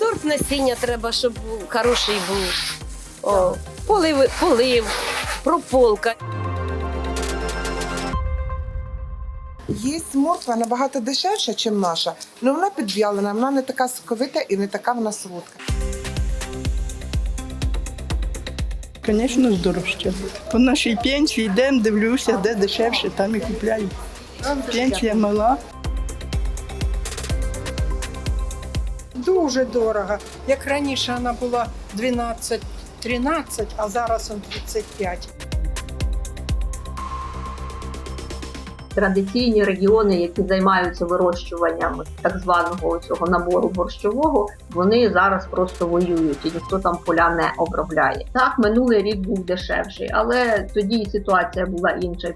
Сорт насіння треба, щоб був хороший був. О, полив, полив, прополка. Є морква набагато дешевша, ніж наша, але вона підв'ялена, вона не така соковита і не така вона солодка. Звісно, здорожче. По нашій пенсії йдемо, дивлюся, де дешевше, там і купляю. Пенсія мала. Дуже дорого. Як раніше вона була 12-13, а зараз он 35. традиційні регіони, які займаються вирощуванням так званого цього набору борщового, вони зараз просто воюють і ніхто там поля не обробляє. Так, минулий рік був дешевший, але тоді і ситуація була інша.